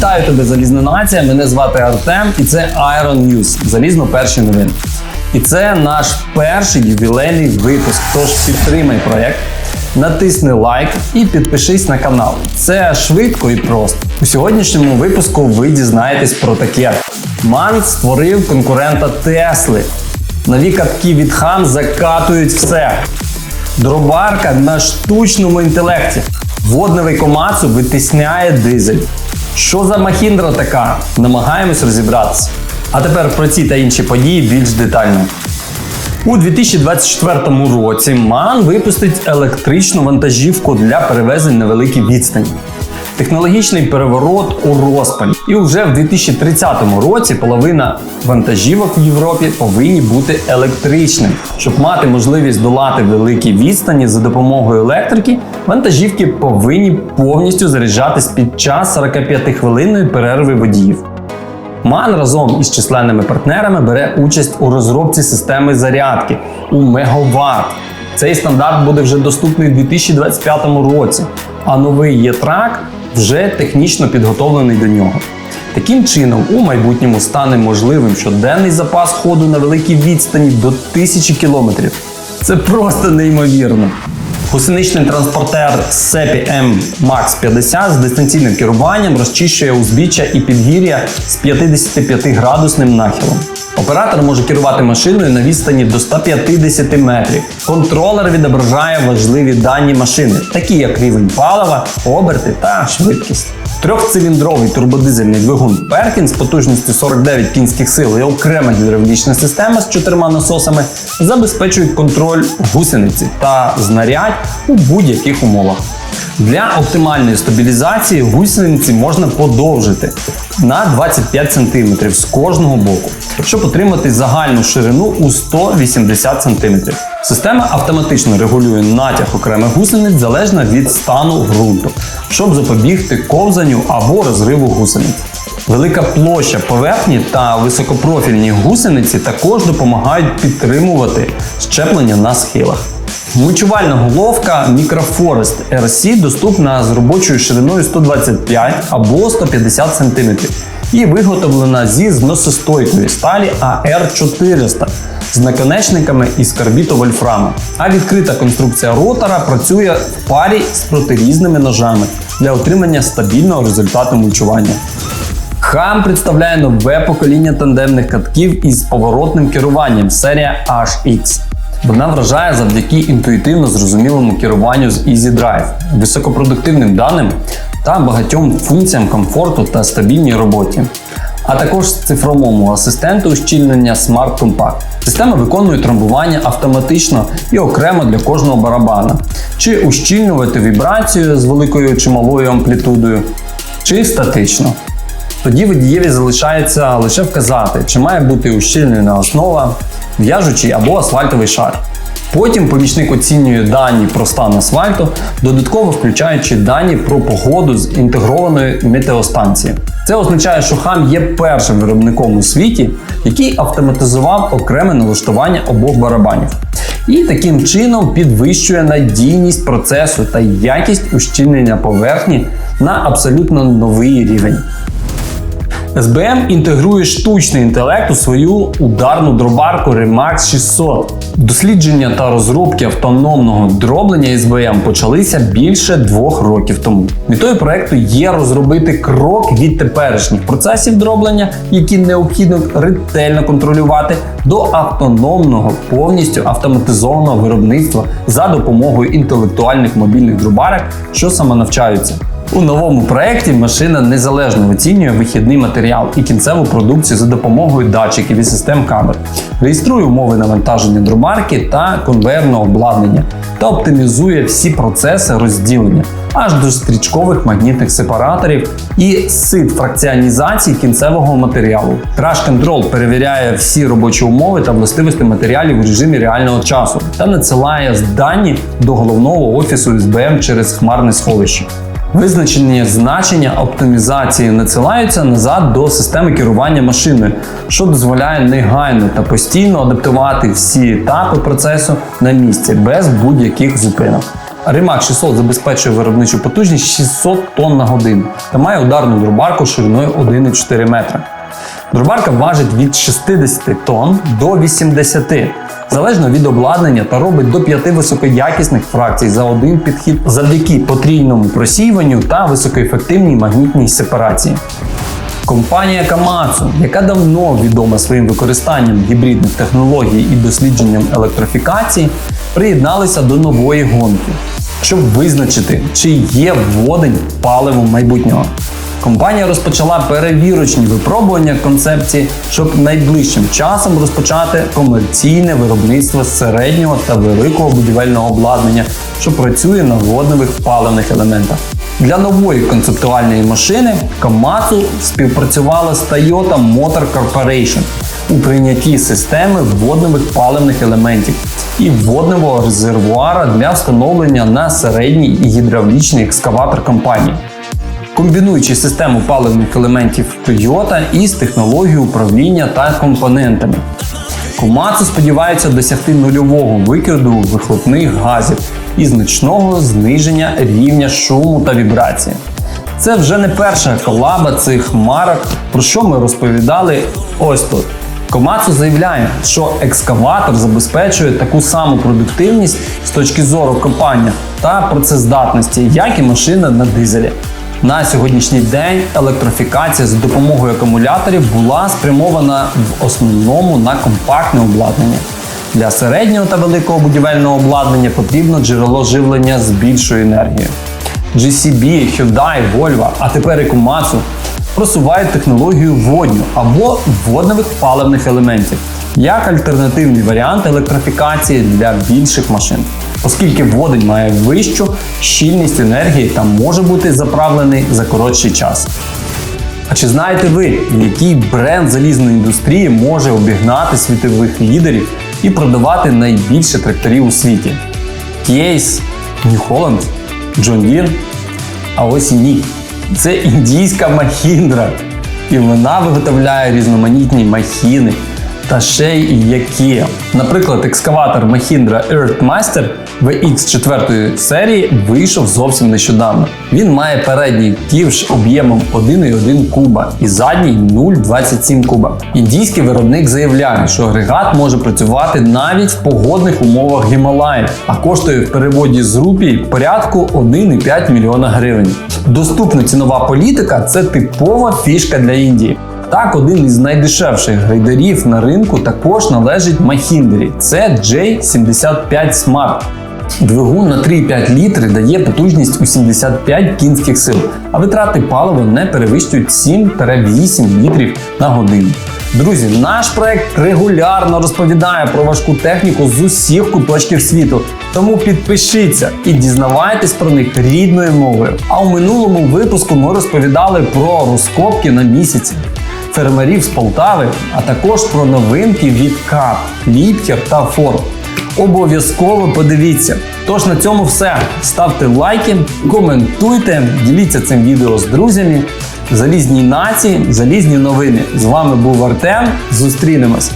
Вітаю тебе, залізна нація. Мене звати Артем, і це Iron News. Залізно перші новини. І це наш перший ювілейний випуск. Тож підтримай проект, натисни лайк і підпишись на канал. Це швидко і просто. У сьогоднішньому випуску ви дізнаєтесь про таке: Ман створив конкурента Тесли. Нові катки від Хан закатують все. Дробарка на штучному інтелекті. Водневий комацу витисняє дизель. Що за махіндра така? Намагаємось розібратися. А тепер про ці та інші події більш детально. У 2024 році МАН випустить електричну вантажівку для перевезень на великій відстані. Технологічний переворот у розпалі. І вже в 2030 році половина вантажівок в Європі повинні бути електричними. Щоб мати можливість долати великі відстані за допомогою електрики, вантажівки повинні повністю заряджатись під час 45-хвилинної перерви водіїв. МАН разом із численними партнерами бере участь у розробці системи зарядки у Мегаватт. Цей стандарт буде вже доступний у 2025 році, а новий є-трак вже технічно підготовлений до нього. Таким чином, у майбутньому стане можливим щоденний запас ходу на великій відстані до 1000 км. Це просто неймовірно. Гусеничний транспортер SEPI M Max 50 з дистанційним керуванням розчищує узбіччя і підгір'я з 55 градусним нахилом. Оператор може керувати машиною на відстані до 150 метрів. Контролер відображає важливі дані машини, такі як рівень палива, оберти та швидкість. Трьохциліндровий турбодизельний двигун Perkins з потужністю 49 кінських сил і окрема гідравлічна система з чотирма насосами забезпечують контроль гусениці та знарядь у будь-яких умовах. Для оптимальної стабілізації гусениці можна подовжити на 25 см з кожного боку, щоб отримати загальну ширину у 180 см. Система автоматично регулює натяг окремих гусениць залежно від стану ґрунту, щоб запобігти ковзанню або розриву гусениць. Велика площа поверхні та високопрофільні гусениці також допомагають підтримувати щеплення на схилах. Мульчувальна головка Microforest RC доступна з робочою шириною 125 або 150 см і виготовлена зі зносостойкої сталі AR400 з наконечниками із карбіту вольфраму. А відкрита конструкція ротора працює в парі з протирізними ножами для отримання стабільного результату мульчування. Хам представляє нове покоління тандемних катків із поворотним керуванням серія HX. Вона вражає завдяки інтуїтивно зрозумілому керуванню з Easy Drive, високопродуктивним даним та багатьом функціям комфорту та стабільній роботі. А також цифровому асистенту ущільнення Smart Compact. Система виконує трамбування автоматично і окремо для кожного барабана, чи ущільнювати вібрацію з великою чи малою амплітудою, чи статично. Тоді водієві залишається лише вказати, чи має бути ущільнена основа, в'яжучий або асфальтовий шар. Потім помічник оцінює дані про стан асфальту, додатково включаючи дані про погоду з інтегрованої метеостанції. Це означає, що хам є першим виробником у світі, який автоматизував окреме налаштування обох барабанів. І таким чином підвищує надійність процесу та якість ущільнення поверхні на абсолютно новий рівень. SBM інтегрує штучний інтелект у свою ударну дробарку Remax 600. Дослідження та розробки автономного дроблення SBM почалися більше двох років тому. Метою проекту є розробити крок від теперішніх процесів дроблення, які необхідно ретельно контролювати, до автономного, повністю автоматизованого виробництва за допомогою інтелектуальних мобільних дробарок, що самонавчаються. У новому проєкті машина незалежно оцінює вихідний матеріал і кінцеву продукцію за допомогою датчиків і систем камер, реєструє умови навантаження дробарки та конвейерного обладнання та оптимізує всі процеси розділення аж до стрічкових магнітних сепараторів і сит фракціонізації кінцевого матеріалу. Crash Control перевіряє всі робочі умови та властивості матеріалів у режимі реального часу та надсилає дані до головного офісу SBM через хмарне сховище. Визначені значення оптимізації надсилаються назад до системи керування машиною, що дозволяє негайно та постійно адаптувати всі етапи процесу на місці без будь-яких зупинок. Римак 600 забезпечує виробничу потужність 600 тонн на годину та має ударну друбарку шириною 1,4 метра. Друбарка важить від 60 тонн до 80, залежно від обладнання та робить до 5 високоякісних фракцій за один підхід завдяки потрійному просіюванню та високоефективній магнітній сепарації. Компанія Камацу, яка давно відома своїм використанням гібридних технологій і дослідженням електрифікації, приєдналися до нової гонки, щоб визначити, чи є водень паливом майбутнього. Компанія розпочала перевірочні випробування концепції, щоб найближчим часом розпочати комерційне виробництво середнього та великого будівельного обладнання, що працює на водневих паливних елементах. Для нової концептуальної машини Komatsu співпрацювала з Toyota Motor Corporation у прийнятті системи водневих паливних елементів і водневого резервуара для встановлення на середній і гідравлічний екскаватор компанії комбінуючи систему паливних елементів Toyota із технологією управління та компонентами. Komatsu сподівається досягти нульового викиду вихлопних газів і значного зниження рівня шуму та вібрації. Це вже не перша колаба цих марок, про що ми розповідали ось тут. Komatsu заявляє, що екскаватор забезпечує таку саму продуктивність з точки зору копання та працездатності, як і машина на дизелі. На сьогоднішній день електрифікація за допомогою акумуляторів була спрямована в основному на компактне обладнання. Для середнього та великого будівельного обладнання потрібно джерело живлення з більшою енергією. GCB, Hyundai, Volvo, а тепер і Komatsu просувають технологію водню або водневих паливних елементів як альтернативний варіант електрифікації для більших машин, оскільки водень має вищу щільність енергії та може бути заправлений за коротший час. А чи знаєте ви, який бренд залізної індустрії може обігнати світових лідерів і продавати найбільше тракторів у світі? Case, New Holland, John Deere? А ось і ні. Це індійська махіндра. І вона виготовляє різноманітні махіни, та ще й які. Наприклад, екскаватор Mahindra Earthmaster VX 4 серії вийшов зовсім нещодавно. Він має передній ківш об'ємом 1,1 куба і задній 0,27 куба. Індійський виробник заявляє, що агрегат може працювати навіть в погодних умовах Гімалаїв, а коштує в переводі з рупій порядку 1,5 мільйона гривень. Доступна цінова політика це типова фішка для Індії. Так, один із найдешевших грейдерів на ринку також належить Mahindra. Це J75 Smart. Двигун на 3,5 літри дає потужність у 75 кінських сил, а витрати палива не перевищують 7-8 літрів на годину. Друзі, наш проект регулярно розповідає про важку техніку з усіх куточків світу. Тому підпишіться і дізнавайтесь про них рідною мовою. А у минулому випуску ми розповідали про розкопки на місяці фермерів з Полтави, а також про новинки від КАП, Ліпкер та Форд. Обов'язково подивіться. Тож на цьому все. Ставте лайки, коментуйте, діліться цим відео з друзями. Залізні нації, залізні новини. З вами був Артем. Зустрінемось!